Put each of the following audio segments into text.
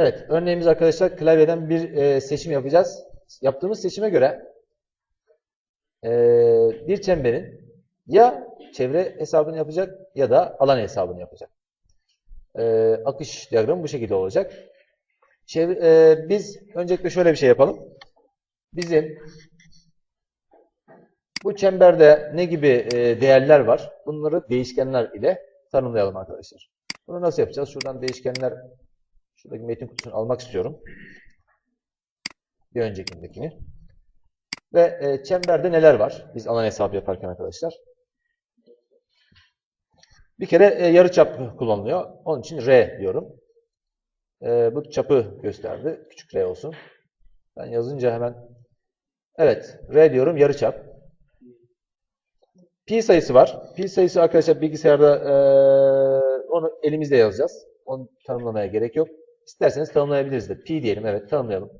Evet, örneğimiz arkadaşlar klavyeden bir e, seçim yapacağız. Yaptığımız seçime göre e, bir çemberin ya çevre hesabını yapacak ya da alan hesabını yapacak. E, akış diyagramı bu şekilde olacak. Çevre, e, biz öncelikle şöyle bir şey yapalım. Bizim bu çemberde ne gibi e, değerler var? Bunları değişkenler ile tanımlayalım arkadaşlar. Bunu nasıl yapacağız? Şuradan değişkenler Şuradaki metin kutusunu almak istiyorum. Bir öncekindekini. Ve e, çemberde neler var? Biz alan hesabı yaparken arkadaşlar. Bir kere e, yarıçap kullanılıyor. Onun için R diyorum. E, bu çapı gösterdi. Küçük R olsun. Ben yazınca hemen Evet. R diyorum. Yarıçap. Pi sayısı var. Pi sayısı arkadaşlar bilgisayarda e, onu elimizde yazacağız. Onu tanımlamaya gerek yok. İsterseniz tanımlayabiliriz de. Pi diyelim. Evet tanımlayalım.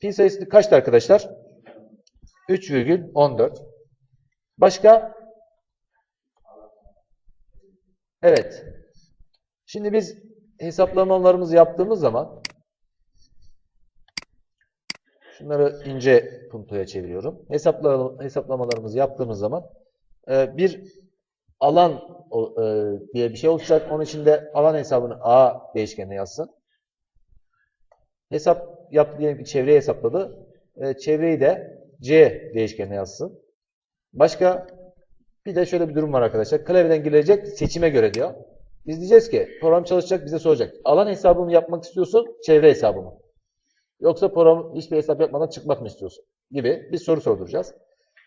Pi sayısı kaçtı arkadaşlar? 3,14. Başka? Evet. Şimdi biz hesaplamalarımızı yaptığımız zaman şunları ince puntoya çeviriyorum. Hesapla, hesaplamalarımızı yaptığımız zaman e, bir alan e, diye bir şey olacak. Onun için de alan hesabını A değişkenine yazsın. Hesap yaptı diyelim ki çevreyi hesapladı. E, çevreyi de C değişkenine yazsın. Başka bir de şöyle bir durum var arkadaşlar. Klavyeden girilecek seçime göre diyor. Biz diyeceğiz ki program çalışacak bize soracak. Alan hesabımı yapmak istiyorsun, çevre hesabımı. Yoksa program hiçbir hesap yapmadan çıkmak mı istiyorsun? Gibi bir soru sorduracağız.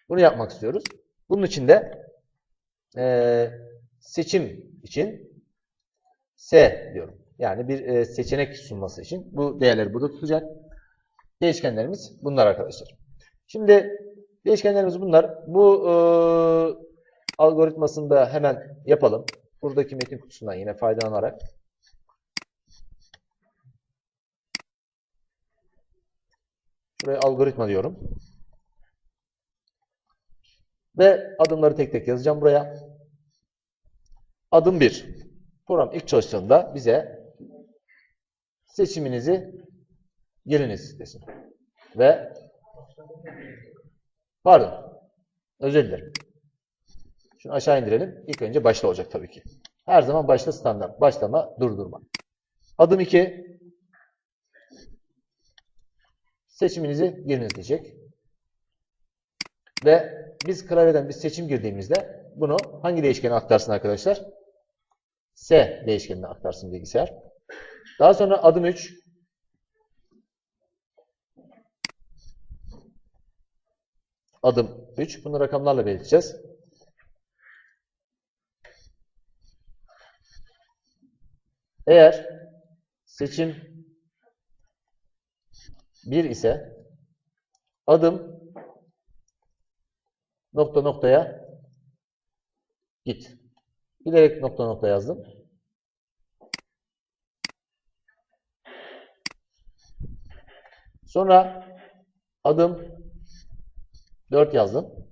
Bunu yapmak istiyoruz. Bunun için de e, seçim için S diyorum. Yani bir e, seçenek sunması için bu değerleri burada tutacak. Değişkenlerimiz bunlar arkadaşlar. Şimdi değişkenlerimiz bunlar. Bu e, algoritmasını da hemen yapalım. Buradaki metin kutusundan yine faydalanarak. Şuraya algoritma diyorum. Ve adımları tek tek yazacağım buraya. Adım 1. Program ilk çalıştığında bize seçiminizi giriniz desin. Ve pardon. Özür dilerim. Şunu aşağı indirelim. İlk önce başta olacak tabii ki. Her zaman başta standart. Başlama, durdurma. Adım 2. Seçiminizi giriniz diyecek. Ve biz klavyeden bir seçim girdiğimizde bunu hangi değişkene aktarsın arkadaşlar? S değişkenine aktarsın bilgisayar. Daha sonra adım 3. Adım 3. Bunu rakamlarla belirteceğiz. Eğer seçim 1 ise adım nokta noktaya git. Bilerek nokta nokta yazdım. Sonra adım 4 yazdım.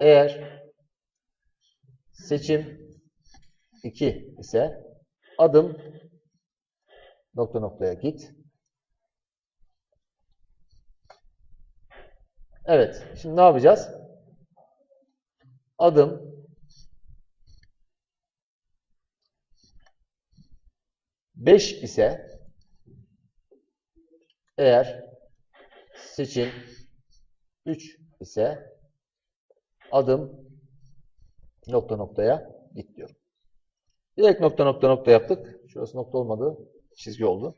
Eğer seçim 2 ise adım nokta noktaya git. Evet. Şimdi ne yapacağız? Adım beş ise eğer seçim 3 ise adım nokta noktaya git diyorum. Direkt nokta nokta nokta yaptık. Şurası nokta olmadı. Çizgi oldu.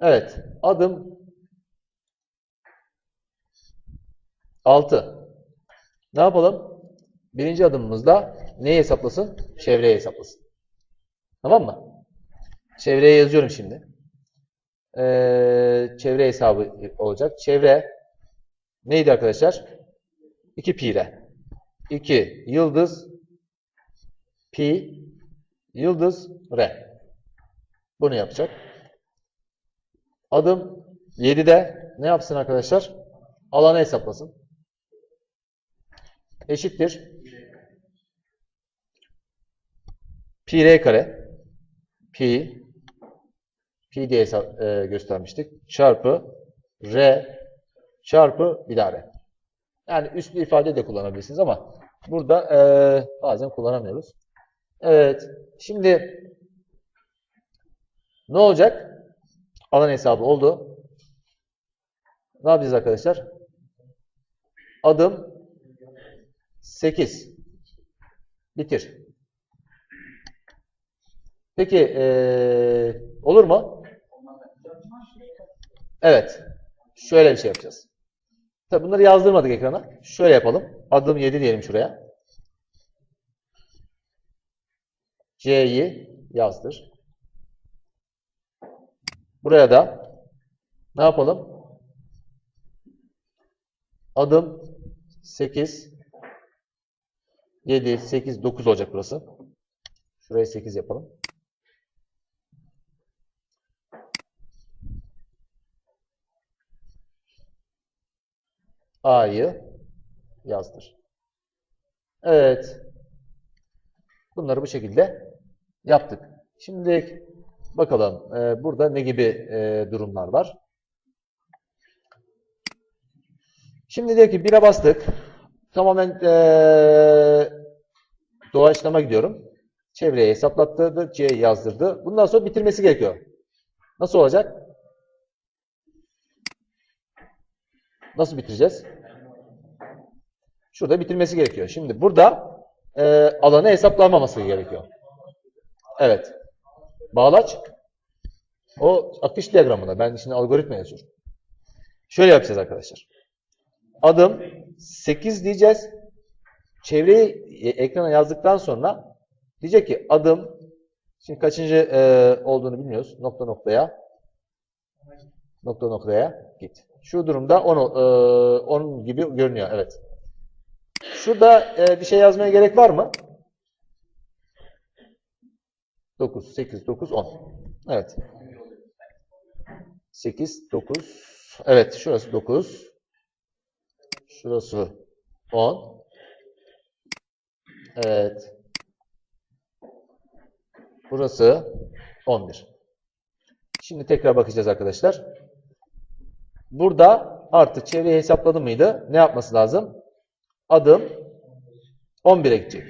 Evet. Adım 6. Ne yapalım? Birinci adımımızda neyi hesaplasın? Çevreyi hesaplasın. Tamam mı? Çevreye yazıyorum şimdi. Ee, çevre hesabı olacak. Çevre neydi arkadaşlar? 2 pi ile. 2 yıldız pi yıldız r. Bunu yapacak. Adım 7'de ne yapsın arkadaşlar? Alanı hesaplasın. Eşittir. Pi r kare pi pi diye e, göstermiştik. Çarpı r çarpı bir daha r. Yani üslü ifade de kullanabilirsiniz ama burada e, bazen kullanamıyoruz. Evet. Şimdi ne olacak? Alan hesabı oldu. Ne yapacağız arkadaşlar? Adım 8. Bitir. Peki eee, olur mu? Evet. Şöyle bir şey yapacağız. Tabi bunları yazdırmadık ekrana. Şöyle yapalım. Adım 7 diyelim şuraya. C'yi yazdır. Buraya da ne yapalım? Adım 8 7 8 9 olacak burası. Şuraya 8 yapalım. A'yı yazdır. Evet. Bunları bu şekilde yaptık. Şimdi bakalım e, burada ne gibi e, durumlar var. Şimdi diyor ki 1'e bastık. Tamamen e, doğaçlama gidiyorum. Çevreye hesaplattırdı. C yazdırdı. Bundan sonra bitirmesi gerekiyor. Nasıl olacak? Nasıl bitireceğiz? Şurada bitirmesi gerekiyor. Şimdi burada e, alanı hesaplanmaması gerekiyor. Evet. Bağlaç. O akış diyagramında. Ben şimdi algoritma yazıyorum. Şöyle yapacağız arkadaşlar. Adım 8 diyeceğiz. Çevreyi e, ekrana yazdıktan sonra diyecek ki adım şimdi kaçıncı e, olduğunu bilmiyoruz. Nokta noktaya nokta noktaya git. Şu durumda 10 e, 10 gibi görünüyor. Evet. Şurada e, bir şey yazmaya gerek var mı? 9, 8, 9, 10. Evet. 8, 9. Evet, şurası 9. Şurası 10. Evet. Burası 11. Şimdi tekrar bakacağız arkadaşlar. Burada artık çevreyi hesapladı mıydı? Ne yapması lazım? Adım 11'e gidecek.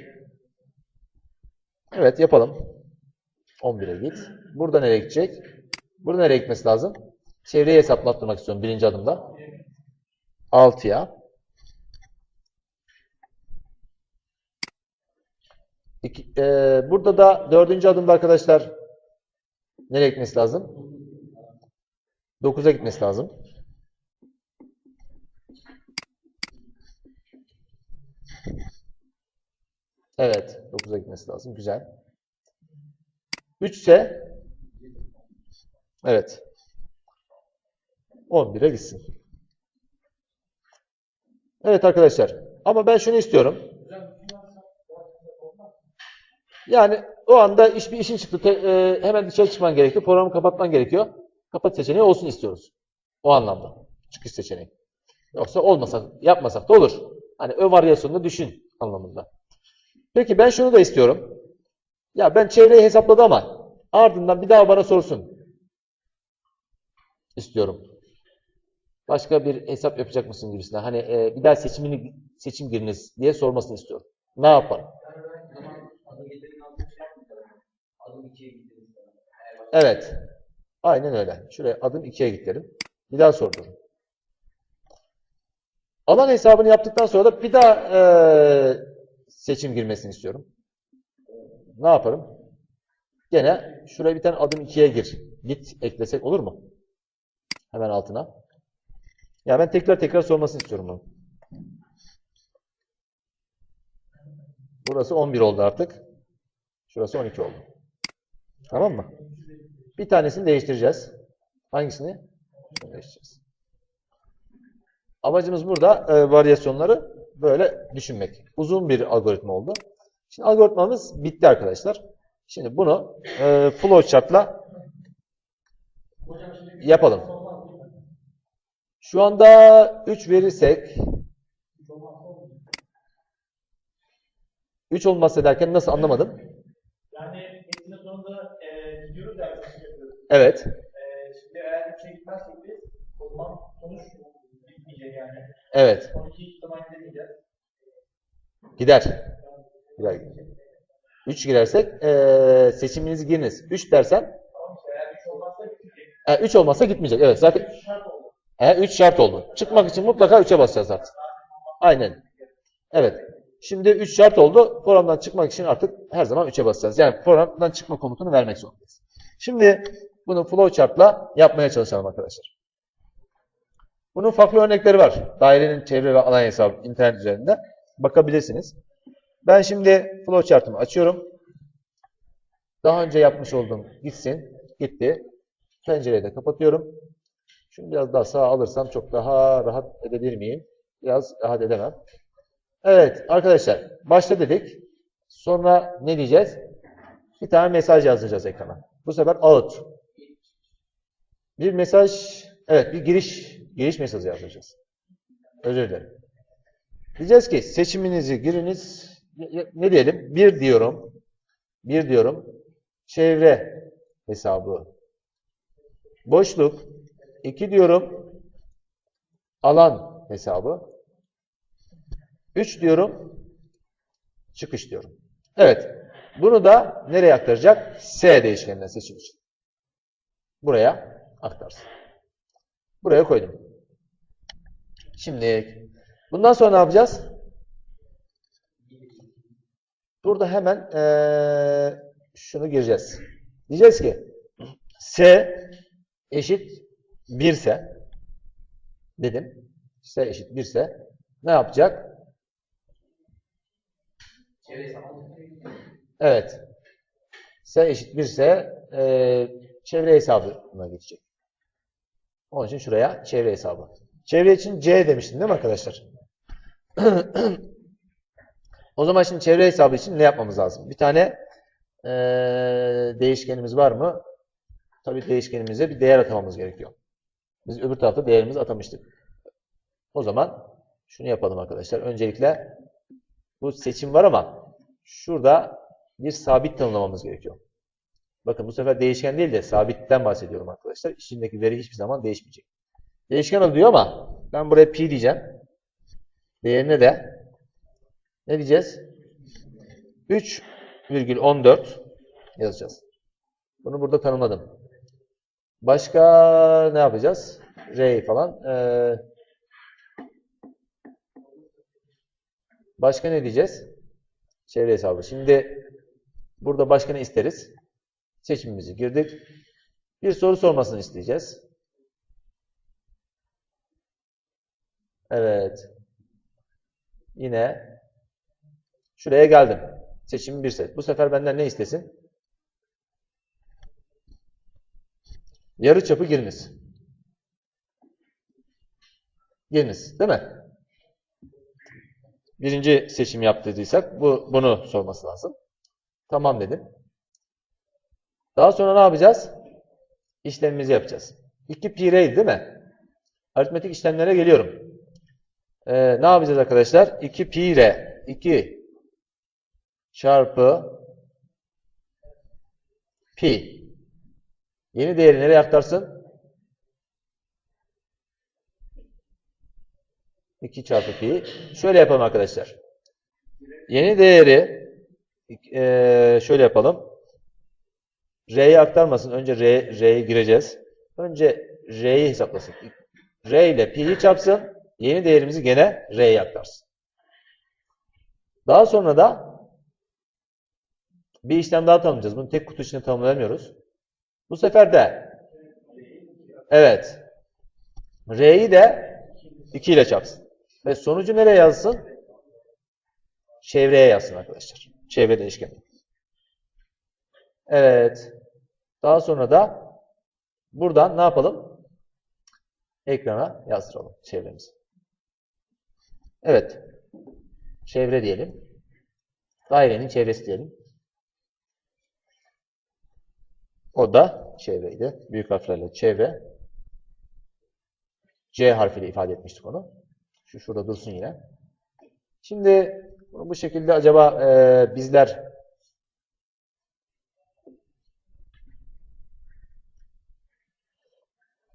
Evet yapalım. 11'e git. Burada nereye gidecek? Burada nereye gitmesi lazım? Çevreyi hesaplattırmak istiyorum birinci adımda. 6'ya. İki, e, burada da dördüncü adımda arkadaşlar nereye gitmesi lazım? 9'a gitmesi lazım. Evet. 9'a gitmesi lazım. Güzel. 3 ise evet 11'e gitsin. Evet arkadaşlar. Ama ben şunu istiyorum. Yani o anda iş bir işin çıktı. Te- e, hemen dışarı çıkman gerekiyor. Programı kapatman gerekiyor. Kapat seçeneği olsun istiyoruz. O anlamda. Çıkış seçeneği. Yoksa olmasak, yapmasak da olur. Hani ö varyasyonunu düşün anlamında. Peki ben şunu da istiyorum. Ya ben çevreyi hesapladım ama ardından bir daha bana sorsun. İstiyorum. Başka bir hesap yapacak mısın gibisinden. Hani e, bir daha seçimini seçim giriniz diye sormasını istiyorum. Ne yaparım? Evet. Aynen öyle. Şuraya adım 2'ye git derim. Bir daha sordurun. Alan hesabını yaptıktan sonra da bir daha e, seçim girmesini istiyorum. Ne yaparım? Gene şuraya bir tane adım 2'ye gir. Git eklesek olur mu? Hemen altına. Ya ben tekrar tekrar sormasını istiyorum bunu. Burası 11 oldu artık. Şurası 12 oldu. Tamam mı? Bir tanesini değiştireceğiz. Hangisini? Değiştireceğiz. Amacımız burada e, varyasyonları böyle düşünmek. Uzun bir algoritma oldu. Şimdi algoritmamız bitti arkadaşlar. Şimdi bunu e, flowchart'la yapalım. Şu anda 3 verirsek 3 olmazsa derken nasıl anlamadım? Yani Evet. Ee, şimdi eğer 3'e gitmezsek biz o zaman sonuç bitmeyecek yani. Evet. 12 ihtimal demeyeceğiz. Gider. Gider. 3 girersek eee seçiminizi giriniz. 3 dersen Tamam işte eğer 3 olmazsa bitecek. 3 olmazsa gitmeyecek. Evet zaten 3 şart oldu. He, 3 şart oldu. Çıkmak için mutlaka 3'e basacağız artık. Aynen. Evet. Şimdi 3 şart oldu. Programdan çıkmak için artık her zaman 3'e basacağız. Yani programdan çıkma komutunu vermek zorundayız. Şimdi bunu flowchart'la yapmaya çalışalım arkadaşlar. Bunun farklı örnekleri var. Dairenin çevre ve alan hesabı internet üzerinde bakabilirsiniz. Ben şimdi flowchart'ımı açıyorum. Daha önce yapmış olduğum gitsin. Gitti. Pencereyi de kapatıyorum. Şunu biraz daha sağa alırsam çok daha rahat edebilir miyim? Biraz rahat edemem. Evet arkadaşlar başla dedik. Sonra ne diyeceğiz? Bir tane mesaj yazacağız ekrana. Bu sefer out. Bir mesaj, evet bir giriş giriş mesajı yazacağız. Özür dilerim. Diyeceğiz ki seçiminizi giriniz. Ne diyelim? Bir diyorum. Bir diyorum. Çevre hesabı. Boşluk. 2 diyorum. Alan hesabı. 3 diyorum. Çıkış diyorum. Evet. Bunu da nereye aktaracak? S değişkeninden seçilir. Buraya aktarsın. Buraya koydum. Şimdi bundan sonra ne yapacağız? Burada hemen eee, şunu gireceğiz. Diyeceğiz ki S eşit 1 ise dedim. S eşit 1 ise ne yapacak? Evet. S eşit 1 ise e, çevre hesabına geçecek. Onun için şuraya çevre hesabı. Çevre için C demiştim değil mi arkadaşlar? o zaman şimdi çevre hesabı için ne yapmamız lazım? Bir tane e, değişkenimiz var mı? Tabii değişkenimize bir değer atamamız gerekiyor. Biz öbür tarafta değerimizi atamıştık. O zaman şunu yapalım arkadaşlar. Öncelikle bu seçim var ama şurada bir sabit tanımlamamız gerekiyor. Bakın bu sefer değişken değil de sabitten bahsediyorum arkadaşlar. İçindeki veri hiçbir zaman değişmeyecek. Değişken diyor ama ben buraya pi diyeceğim. Değerine de ne diyeceğiz? 3,14 yazacağız. Bunu burada tanımladım. Başka ne yapacağız? R falan. Ee, başka ne diyeceğiz? Çevre hesabı. Şimdi burada başka ne isteriz? Seçimimizi girdik. Bir soru sormasını isteyeceğiz. Evet. Yine şuraya geldim. Seçimi bir set. Bu sefer benden ne istesin? Yarı çapı giriniz. Giriniz, değil mi? Birinci seçim yaptırdıysak bu bunu sorması lazım. Tamam dedim. Daha sonra ne yapacağız? İşlemimizi yapacağız. 2 pi r'ydi değil mi? Aritmetik işlemlere geliyorum. Ee, ne yapacağız arkadaşlar? 2 pi r 2 çarpı pi. Yeni değeri nereye aktarsın? 2 çarpı pi. Şöyle yapalım arkadaşlar. Yeni değeri eee, şöyle yapalım. R'ye aktarmasın. Önce R, R'ye gireceğiz. Önce R'yi hesaplasın. R ile pi'yi çarpsın. Yeni değerimizi gene R'ye aktarsın. Daha sonra da bir işlem daha tanımlayacağız. Bunu tek kutu içinde tanımlayamıyoruz. Bu sefer de evet R'yi de 2 ile çarpsın. Ve sonucu nereye yazsın? Çevreye yazsın arkadaşlar. Çevre değişkeni. Evet. Daha sonra da buradan ne yapalım? Ekrana yazdıralım çevremizi. Evet. Çevre diyelim. Dairenin çevresi diyelim. O da çevreydi. Büyük harflerle çevre. C harfiyle ifade etmiştik onu. Şu şurada dursun yine. Şimdi bu şekilde acaba e, bizler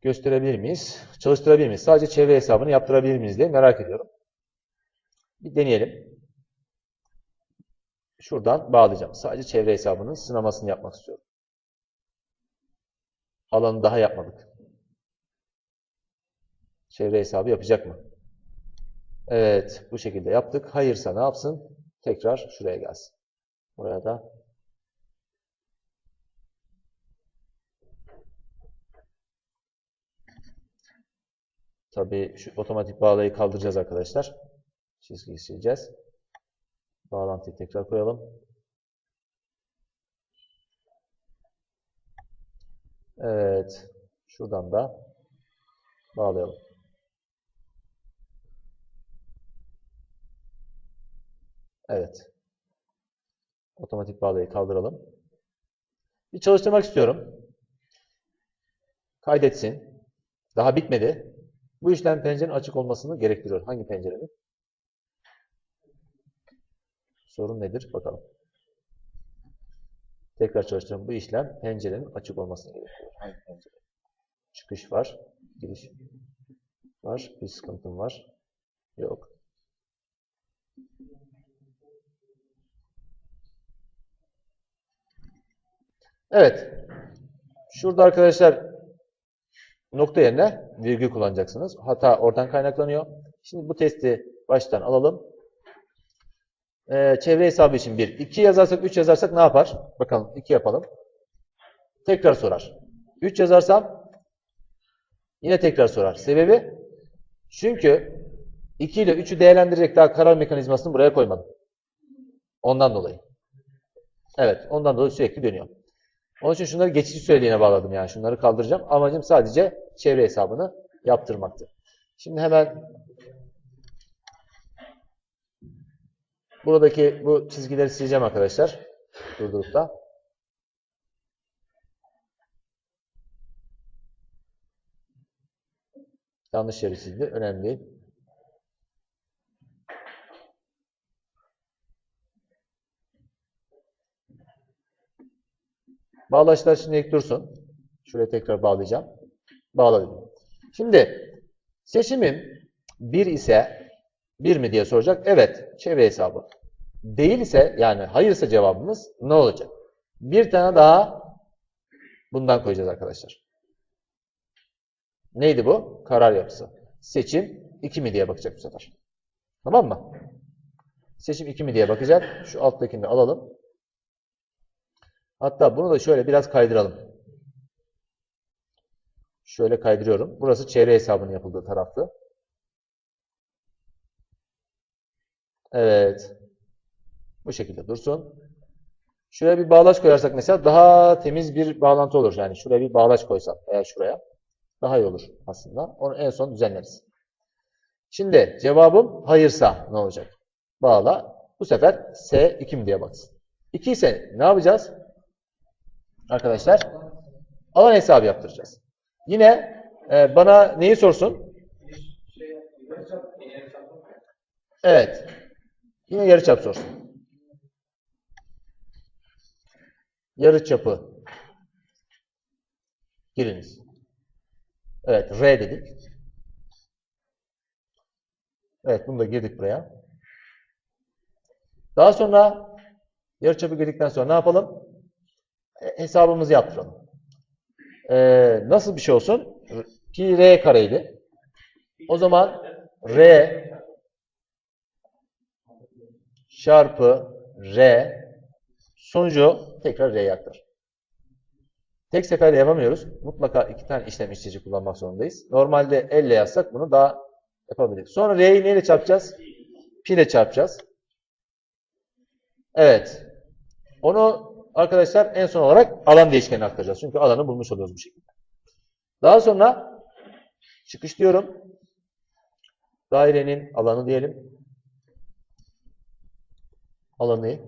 gösterebilir miyiz? Çalıştırabilir miyiz? Sadece çevre hesabını yaptırabilir miyiz diye merak ediyorum. Bir deneyelim. Şuradan bağlayacağım. Sadece çevre hesabının sınamasını yapmak istiyorum. Alanı daha yapmadık. Çevre hesabı yapacak mı? Evet, bu şekilde yaptık. Hayırsa ne yapsın? Tekrar şuraya gelsin. Buraya da Tabii şu otomatik bağlayı kaldıracağız arkadaşlar. Çizgiyi sileceğiz. Bağlantıyı tekrar koyalım. Evet. Şuradan da bağlayalım. Evet. Otomatik bağlayı kaldıralım. Bir çalıştırmak istiyorum. Kaydetsin. Daha bitmedi. Bu işlem pencerenin açık olmasını gerektiriyor. Hangi pencerenin? Sorun nedir? Bakalım. Tekrar çalıştırın. Bu işlem pencerenin açık olmasını gerektiriyor. Hangi pencere? Çıkış var. Giriş var. Bir sıkıntım var. Yok. Evet. Şurada arkadaşlar nokta yerine virgül kullanacaksınız. Hata oradan kaynaklanıyor. Şimdi bu testi baştan alalım. Ee, çevre hesabı için 1. 2 yazarsak 3 yazarsak ne yapar? Bakalım 2 yapalım. Tekrar sorar. 3 yazarsam yine tekrar sorar. Sebebi? Çünkü 2 ile 3'ü değerlendirecek daha karar mekanizmasını buraya koymadım. Ondan dolayı. Evet, ondan dolayı sürekli dönüyor. Onun için şunları geçici süreliğine bağladım yani. Şunları kaldıracağım. Amacım sadece çevre hesabını yaptırmaktı. Şimdi hemen buradaki bu çizgileri sileceğim arkadaşlar. Durdurup da. Yanlış yeri sildi. Önemli değil. Bağlaçlar şimdilik dursun. Şuraya tekrar bağlayacağım. Bağladım. Şimdi seçimim 1 ise 1 mi diye soracak. Evet. Çevre hesabı. Değil ise yani hayırsa cevabımız ne olacak? Bir tane daha bundan koyacağız arkadaşlar. Neydi bu? Karar yapısı. Seçim 2 mi diye bakacak bu sefer. Tamam mı? Seçim 2 mi diye bakacak. Şu alttakini de alalım. Hatta bunu da şöyle biraz kaydıralım. Şöyle kaydırıyorum. Burası çevre hesabının yapıldığı taraftı. Evet. Bu şekilde dursun. Şuraya bir bağlaç koyarsak mesela daha temiz bir bağlantı olur. Yani şuraya bir bağlaç koysam veya şuraya daha iyi olur aslında. Onu en son düzenleriz. Şimdi cevabım hayırsa ne olacak? Bağla. Bu sefer S 2 mi diye baksın. 2 ise ne yapacağız? Arkadaşlar alan hesabı yaptıracağız. Yine e, bana neyi sorsun? Evet. Yine yarıçap sorsun. Yarıçapı giriniz. Evet, R dedik. Evet, bunu da girdik buraya. Daha sonra yarıçapı girdikten sonra ne yapalım? E, hesabımızı yaptıralım. Ee, nasıl bir şey olsun? Pi R kareydi. O zaman R çarpı R sonucu tekrar R'ye aktar. Tek seferde yapamıyoruz. Mutlaka iki tane işlem işleyici kullanmak zorundayız. Normalde elle yazsak bunu daha yapabiliriz. Sonra R'yi neyle çarpacağız? Pi ile çarpacağız. Evet. Onu arkadaşlar en son olarak alan değişkenine aktaracağız. Çünkü alanı bulmuş oluyoruz bu şekilde. Daha sonra çıkış diyorum. Dairenin alanı diyelim. Alanı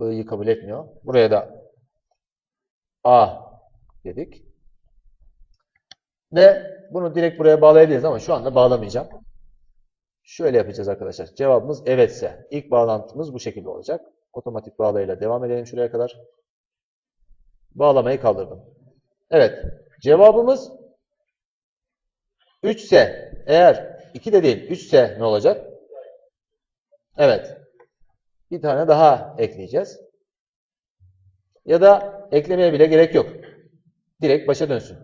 I'yi kabul etmiyor. Buraya da A dedik. Ve bunu direkt buraya bağlayabiliriz ama şu anda bağlamayacağım. Şöyle yapacağız arkadaşlar. Cevabımız evetse. ilk bağlantımız bu şekilde olacak. Otomatik bağlayla devam edelim şuraya kadar. Bağlamayı kaldırdım. Evet. Cevabımız 3 ise eğer 2 de değil 3 ise ne olacak? Evet. Bir tane daha ekleyeceğiz. Ya da eklemeye bile gerek yok. Direkt başa dönsün.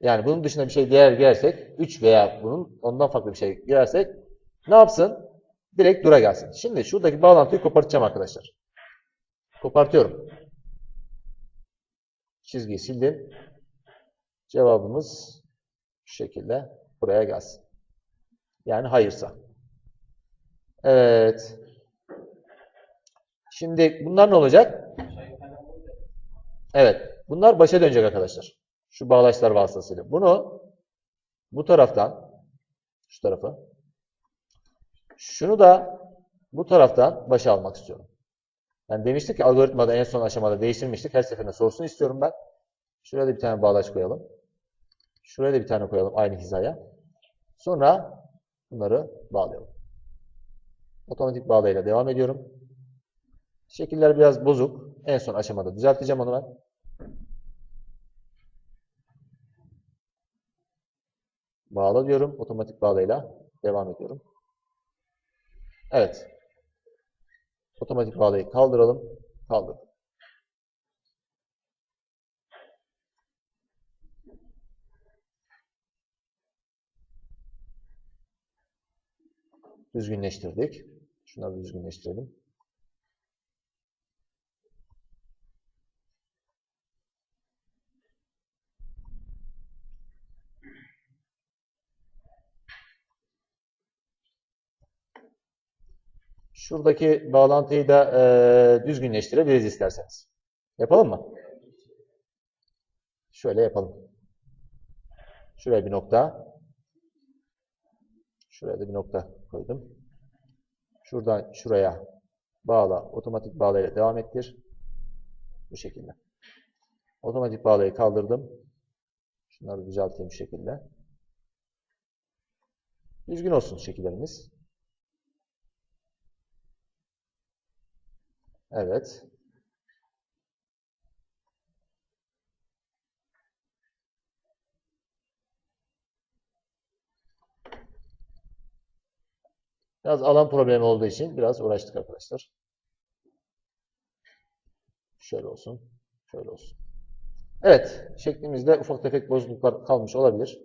Yani bunun dışında bir şey değer girersek 3 veya bunun ondan farklı bir şey girersek ne yapsın? Direkt dura gelsin. Şimdi şuradaki bağlantıyı kopartacağım arkadaşlar. Kopartıyorum. Çizgiyi sildim. Cevabımız şu şekilde buraya gelsin. Yani hayırsa. Evet. Şimdi bunlar ne olacak? Evet. Bunlar başa dönecek arkadaşlar. Şu bağlaçlar vasıtasıyla. Bunu bu taraftan şu tarafı şunu da bu taraftan başa almak istiyorum. Yani demiştik ki algoritmada en son aşamada değiştirmiştik. Her seferinde sorsun istiyorum ben. Şuraya da bir tane bağlaç koyalım. Şuraya da bir tane koyalım aynı hizaya. Sonra bunları bağlayalım. Otomatik bağlayla devam ediyorum. Şekiller biraz bozuk. En son aşamada düzelteceğim onu ben. Bağla diyorum. Otomatik bağlayla devam ediyorum. Evet. Otomatik bağlayı kaldıralım. Kaldır. Düzgünleştirdik. Şunları düzgünleştirelim. Şuradaki bağlantıyı da eee, düzgünleştirebiliriz isterseniz. Yapalım mı? Şöyle yapalım. Şuraya bir nokta. Şuraya da bir nokta koydum. Şuradan şuraya bağla. Otomatik bağlayla devam ettir. Bu şekilde. Otomatik bağlayı kaldırdım. Şunları düzelteyim bu şekilde. Düzgün olsun şekillerimiz. Evet. Biraz alan problemi olduğu için biraz uğraştık arkadaşlar. Şöyle olsun. Şöyle olsun. Evet. Şeklimizde ufak tefek bozukluklar kalmış olabilir.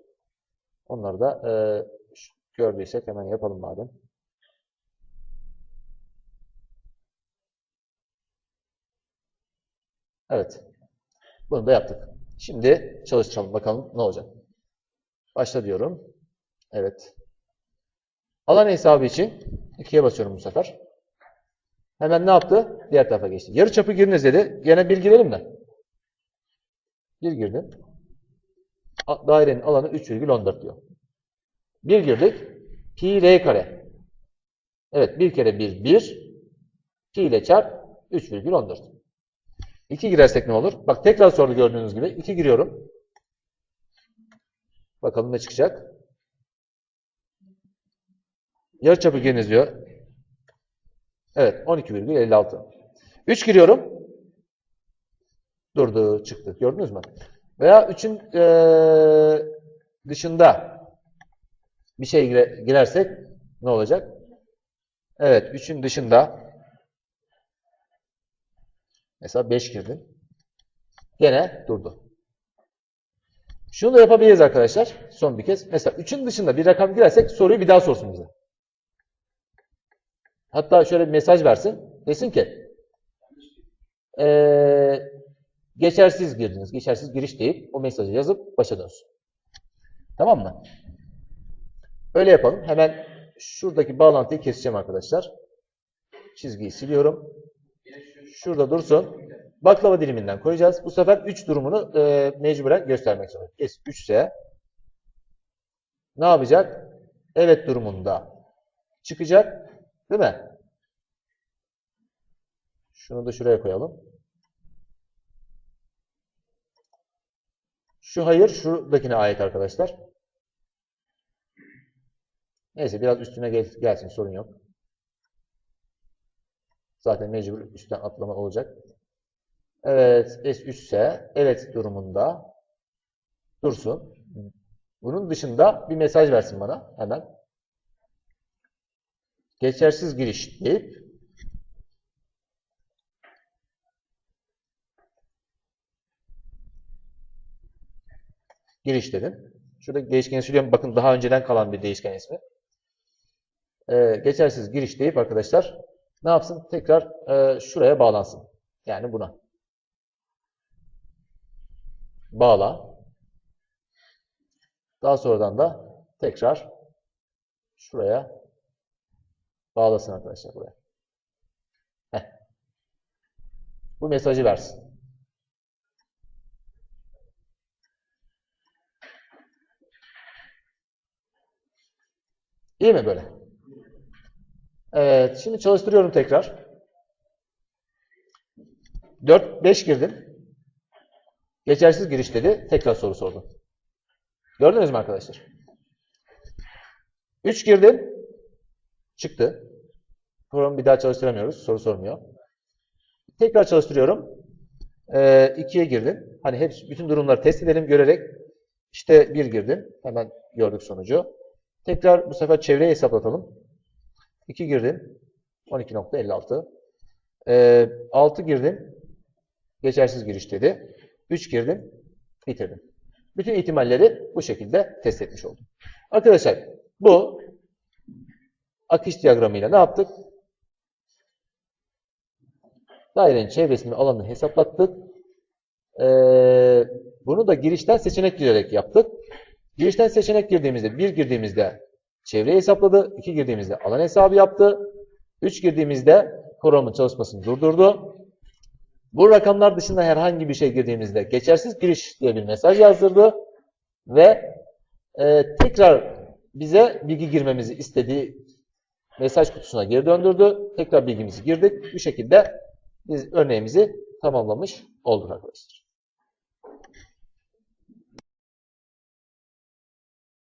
Onları da e, gördüysek hemen yapalım madem. Evet. Bunu da yaptık. Şimdi çalıştıralım. Bakalım ne olacak. Başla diyorum. Evet. Alan hesabı için ikiye basıyorum bu sefer. Hemen ne yaptı? Diğer tarafa geçti. Yarı çapı giriniz dedi. Gene bir girelim de. Bir girdim. Dairenin alanı 3,14 diyor. Bir girdik. Pi r kare. Evet bir kere bir bir. Pi ile çarp 3,14. 2 girersek ne olur? Bak tekrar sordu gördüğünüz gibi. 2 giriyorum. Bakalım ne çıkacak. Yarıçapı giriniz diyor. Evet 12,56. 3 giriyorum. Durdu çıktı. Gördünüz mü? Veya 3'ün dışında bir şey gire- girersek ne olacak? Evet 3'ün dışında Mesela 5 girdim. Gene durdu. Şunu da yapabiliriz arkadaşlar. Son bir kez. Mesela 3'ün dışında bir rakam girersek soruyu bir daha sorsun bize. Hatta şöyle bir mesaj versin. Desin ki eee, geçersiz girdiniz. Geçersiz giriş deyip o mesajı yazıp başa dönsün. Tamam mı? Öyle yapalım. Hemen şuradaki bağlantıyı keseceğim arkadaşlar. Çizgiyi siliyorum. Şurada dursun. Baklava diliminden koyacağız. Bu sefer 3 durumunu e, mecburen göstermek zorundayız. 3 ise ne yapacak? Evet durumunda çıkacak. Değil mi? Şunu da şuraya koyalım. Şu hayır şuradakine ait arkadaşlar. Neyse biraz üstüne gel- gelsin sorun yok. Zaten mecbur üstten atlama olacak. Evet S3 ise evet durumunda dursun. Bunun dışında bir mesaj versin bana hemen. Geçersiz giriş deyip giriş dedim. Şurada değişkeni söylüyorum. Bakın daha önceden kalan bir değişken ismi. Ee, geçersiz giriş deyip arkadaşlar ne yapsın? Tekrar e, şuraya bağlansın. Yani buna. Bağla. Daha sonradan da tekrar şuraya bağlasın arkadaşlar buraya. Heh. Bu mesajı versin. İyi mi böyle? Evet, şimdi çalıştırıyorum tekrar. 4 5 girdim. Geçersiz giriş dedi. Tekrar soru sordu. Gördünüz mü arkadaşlar? 3 girdim. Çıktı. Programı bir daha çalıştıramıyoruz. Soru sormuyor. Tekrar çalıştırıyorum. 2'ye girdim. Hani hep bütün durumları test edelim görerek. İşte 1 girdim. Hemen gördük sonucu. Tekrar bu sefer çevreyi hesaplatalım. 2 girdim. 12.56. Ee, 6 girdim. Geçersiz giriş dedi. 3 girdim. Bitirdim. Bütün ihtimalleri bu şekilde test etmiş oldum. Arkadaşlar bu akış diyagramıyla ne yaptık? Dairenin çevresini alanını hesaplattık. Ee, bunu da girişten seçenek girerek yaptık. Girişten seçenek girdiğimizde, 1 girdiğimizde çevreyi hesapladı, 2 girdiğimizde alan hesabı yaptı, 3 girdiğimizde programın çalışmasını durdurdu. Bu rakamlar dışında herhangi bir şey girdiğimizde geçersiz giriş diye bir mesaj yazdırdı ve e, tekrar bize bilgi girmemizi istediği mesaj kutusuna geri döndürdü. Tekrar bilgimizi girdik. Bu şekilde biz örneğimizi tamamlamış olduk arkadaşlar.